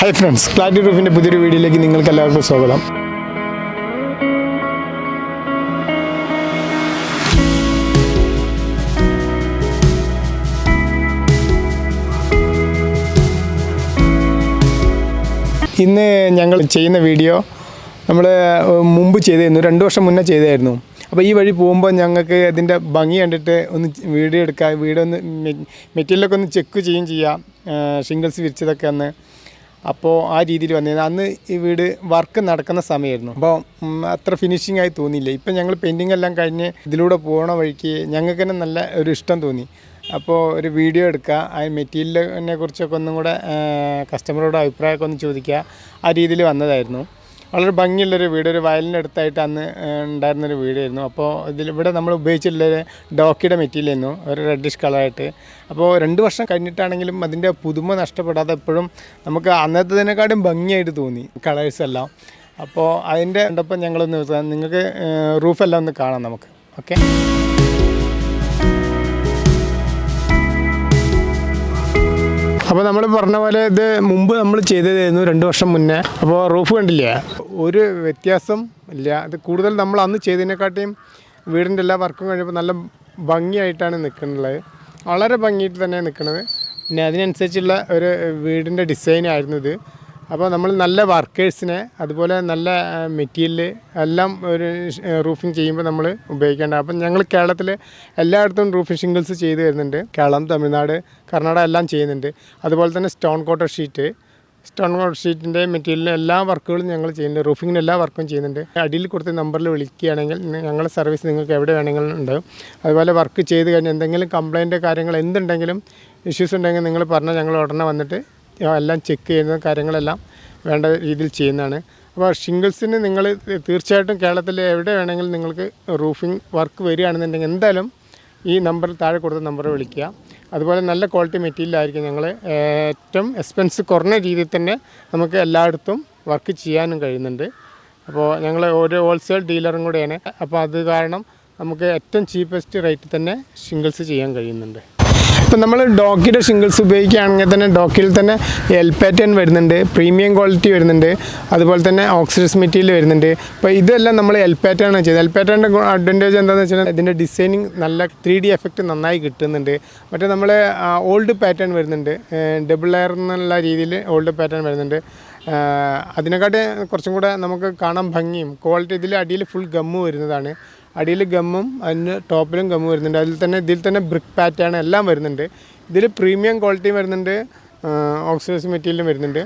Hi friends clarity റൂഫിന്റെ പുതിയൊരു വീഡിയോയിലേക്ക് നിങ്ങൾക്ക് എല്ലാവർക്കും സ്വാഗതം. ഇന്ന് ഞങ്ങൾ ചെയ്യുന്ന വീഡിയോ നമ്മൾ മുമ്പ് ചെയ്തായിരുന്നു രണ്ട് വർഷം മുന്നേ ചെയ്തായിരുന്നു. അപ്പോൾ ഈ വഴി പോകുമ്പോൾ ഞങ്ങൾക്ക് ഇതിന്റെ ഭംഗി കണ്ടിട്ട് ഒന്ന് വീഡിയോ എടുക്കാം വീടൊന്ന് മെറ്റീരിയലൊക്കെ ഒന്ന് ചെക്ക് ചെയ്യുകയും ചെയ്യാം. ഷിംഗിൾസ് വിരിച്ചതൊക്കെ അന്ന് അപ്പോൾ ആ രീതിയിൽ വന്നിരുന്നു അന്ന് ഈ വീട് വർക്ക് നടക്കുന്ന സമയമായിരുന്നു അപ്പോൾ അത്ര ഫിനിഷിംഗ് ആയി തോന്നിയില്ല. ഇപ്പം ഞങ്ങൾ പെയിന്റിംഗ് എല്ലാം കഴിഞ്ഞ് ഇതിലൂടെ പോകണ വഴിക്ക് ഞങ്ങൾക്ക് തന്നെ നല്ല ഒരു ഇഷ്ടം തോന്നി. അപ്പോൾ ഒരു വീഡിയോ എടുക്കുക ആ മെറ്റീരിയലിനെ കുറിച്ചൊക്കെ ഒന്നും കൂടെ കസ്റ്റമറോട് അഭിപ്രായമൊക്കെ ഒന്ന് ചോദിക്കുക ആ രീതിയിൽ വന്നതായിരുന്നു. വളരെ ഭംഗിയുള്ളൊരു വീട്. ഒരു വയലിന്റെ അടുത്തായിട്ട് അന്ന് ഉണ്ടായിരുന്നൊരു വീടായിരുന്നു. അപ്പോൾ ഇതിൽ ഇവിടെ നമ്മൾ ഉപയോഗിച്ചിട്ടുള്ളൊരു ഡോക്കിയുടെ മെറ്റീരിയലായിരുന്നു. ഒരു റെഡിഷ് കളറായിട്ട് അപ്പോൾ രണ്ട് വർഷം കഴിഞ്ഞിട്ടാണെങ്കിലും അതിന്റെ പുതുമ നഷ്ടപ്പെടാതെ എപ്പോഴും നമുക്ക് അന്നത്തേതിനെക്കാട്ടും ഭംഗിയായിട്ട് തോന്നി കളേഴ്സ് എല്ലാം. അപ്പോൾ അതിന്റെ കണ്ടപ്പോൾ ഞങ്ങളൊന്ന്. നിങ്ങൾക്ക് റൂഫെല്ലാം ഒന്ന് കാണാം നമുക്ക്. ഓക്കെ? അപ്പോൾ നമ്മൾ പറഞ്ഞ പോലെ ഇത് മുമ്പ് നമ്മൾ ചെയ്തതായിരുന്നു രണ്ട് വർഷം മുന്നേ. അപ്പോൾ റൂഫ് കണ്ടില്ലേ? ഒരു വ്യത്യാസം ഇല്ല. ഇത് കൂടുതൽ നമ്മൾ അന്ന് ചെയ്തതിനെക്കാട്ടിയും വീടിന്റെ എല്ലാ വർക്കും കഴിഞ്ഞപ്പോൾ നല്ല ഭംഗിയായിട്ടാണ് നിൽക്കുന്നത്. വളരെ ഭംഗിയായിട്ട് തന്നെ നിൽക്കുന്നത്. പിന്നെ അതിനനുസരിച്ചുള്ള ഒരു വീടിന്റെ ഡിസൈനായിരുന്നു ഇത്. അപ്പോൾ നമ്മൾ നല്ല വർക്കേഴ്സിനെ അതുപോലെ നല്ല മെറ്റീരിയൽ എല്ലാം ഒരു റൂഫിങ് ചെയ്യുമ്പോൾ നമ്മൾ ഉപയോഗിക്കേണ്ട. അപ്പം ഞങ്ങൾ കേരളത്തിൽ എല്ലായിടത്തും റൂഫിങ് ഷിംഗിൾസ് ചെയ്ത് വരുന്നുണ്ട് കേരളം തമിഴ്നാട് കർണാടക എല്ലാം ചെയ്യുന്നുണ്ട്. അതുപോലെ തന്നെ stone coater sheet. Stone coater ഷീറ്റിന്റെ മെറ്റീരിയലിന്റെ എല്ലാ വർക്കുകളും ഞങ്ങൾ ചെയ്യുന്നുണ്ട്. റൂഫിങ്ങിന് എല്ലാ വർക്കും ചെയ്യുന്നുണ്ട്. അടിയിൽ കൊടുത്ത നമ്പറിൽ വിളിക്കുകയാണെങ്കിൽ ഞങ്ങളുടെ സർവീസ് നിങ്ങൾക്ക് എവിടെ വേണമെങ്കിലും ഉണ്ട്. അതുപോലെ വർക്ക് ചെയ്ത് കഴിഞ്ഞാൽ എന്തെങ്കിലും കംപ്ലയിന്റ് കാര്യങ്ങൾ എന്തുണ്ടെങ്കിലും ഇഷ്യൂസ് ഉണ്ടെങ്കിൽ നിങ്ങൾ പറഞ്ഞാൽ ഞങ്ങൾ ഉടനെ വന്നിട്ട് എല്ലാം ചെക്ക് ചെയ്യുന്ന കാര്യങ്ങളെല്ലാം വേണ്ട രീതിയിൽ ചെയ്യുന്നതാണ്. അപ്പോൾ ഷിംഗിൾസിന് നിങ്ങൾ തീർച്ചയായിട്ടും കേരളത്തിൽ എവിടെ വേണമെങ്കിലും നിങ്ങൾക്ക് റൂഫിംഗ് വർക്ക് വരികയാണെന്നുണ്ടെങ്കിൽ എന്തായാലും ഈ നമ്പർ താഴെ കൊടുത്ത നമ്പർ വിളിക്കുക. അതുപോലെ നല്ല ക്വാളിറ്റി മെറ്റീരിയലായിരിക്കും ഞങ്ങൾ. ഏറ്റവും എക്സ്പെൻസ് കുറഞ്ഞ രീതിയിൽ തന്നെ നമുക്ക് എല്ലായിടത്തും വർക്ക് ചെയ്യാനും കഴിയുന്നുണ്ട്. അപ്പോൾ ഞങ്ങൾ ഒരു ഹോൾസെയിൽ ഡീലറും കൂടെയാണ്. അപ്പോൾ അത് കാരണം നമുക്ക് ഏറ്റവും ചീപ്പസ്റ്റ് റേറ്റ് തന്നെ ഷിംഗിൾസ് ചെയ്യാൻ കഴിയുന്നുണ്ട്. ഇപ്പം നമ്മൾ ഡോക്കിയുടെ ഷിംഗിൾസ് ഉപയോഗിക്കുകയാണെങ്കിൽ തന്നെ ഡോക്കിൽ തന്നെ എൽ പാറ്റേൺ വരുന്നുണ്ട് പ്രീമിയം ക്വാളിറ്റി വരുന്നുണ്ട് അതുപോലെ തന്നെ ഓക്സിഡസ് മെറ്റീരിയൽ വരുന്നുണ്ട്. അപ്പോൾ ഇതെല്ലാം നമ്മൾ എൽ പാറ്റേൺ ആണ് ചെയ്തത്. എൽ പാറ്റേണിന്റെ അഡ്വാന്റേജ് എന്താണെന്ന് വെച്ചാൽ ഇതിന്റെ ഡിസൈനിങ് നല്ല ത്രീ ഡി എഫക്റ്റ് നന്നായി കിട്ടുന്നുണ്ട്. മറ്റേ നമ്മൾ ഓൾഡ് പാറ്റേൺ വരുന്നുണ്ട്. ഡബിൾ ലെയർ എന്നുള്ള രീതിയിൽ ഓൾഡ് പാറ്റേൺ വരുന്നുണ്ട്. അതിനെക്കാട്ടി കുറച്ചും കൂടെ നമുക്ക് കാണാൻ ഭംഗിയും ക്വാളിറ്റി ഇതിൽ അടിയിൽ ഫുൾ ഗമ്മ് വരുന്നതാണ്. അടിയിൽ ഗമ്മും അതിന് ടോപ്പിലും ഗമ്മ് വരുന്നുണ്ട്. അതിൽ തന്നെ ഇതിൽ തന്നെ ബ്രിക്ക് പാറ്റേൺ എല്ലാം വരുന്നുണ്ട്. ഇതിൽ പ്രീമിയം ക്വാളിറ്റിയും വരുന്നുണ്ട്. ഓക്സിഡൈസ് മെറ്റീരിയലും വരുന്നുണ്ട്.